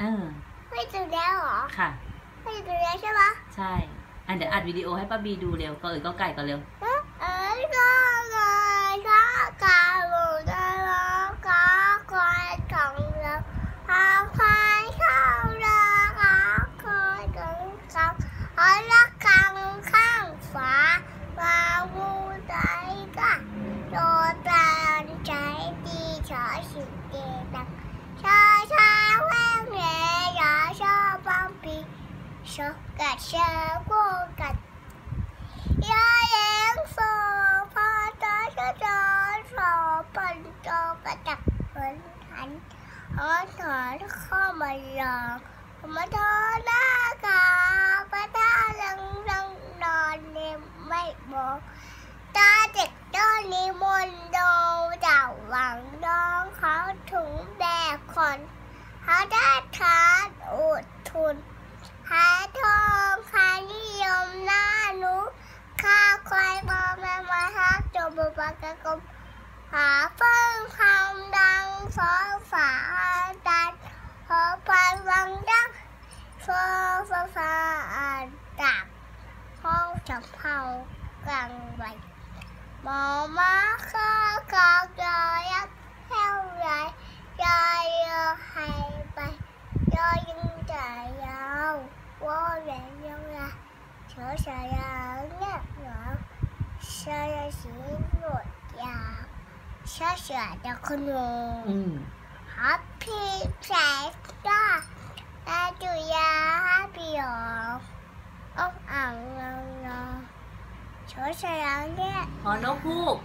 เออไม่ดูแล้วเหรอ ค่ะ ไม่ดูแล้วใช่ปะใช่ อะเดี๋ยวอัดวิดีโอให้ป้าบีดูเร็วก็เอ่ยก็ไก่ก่อนเร็ว เอ้ยเอ้ยก็เลยก็กาลูได้แล้วก็คอยของเราพาคอยเข้าเรือก็คอยกันกับเอาละกังข้างฝามาวูใจก็โดนตามใจดีชอสิเกตังชาชาแหวงเย่ยาชาบังปี ชอกัดเชือกกัดยาเลี้ยงโซพาตาจะจอสอปันโตกระจักเหมือนทันเอาถอนเข้ามาลองมาโดนหน้ากาปะตาลังลังนอนเนมไม่บอกตาเด็กต้นนี้มนโดเจ้าหวังน้องเขาถุงแบกคนเขาได้ทานอดทุน cùng hạ phân không đăng phó phả đàn phó phân văn đắc phó phó phả đạp phó chậm hầu gần vậy mồ má khó con trời ấp theo lại trời hay bay cho dân trời giàu vô về dân là sửa sợi nhắc nhở sợi xỉn rồi 小小的恐龙。嗯。Happy Christmas，大家呀，Happy 哦，哦，啊，啊，啊，小小羊的。好，老虎。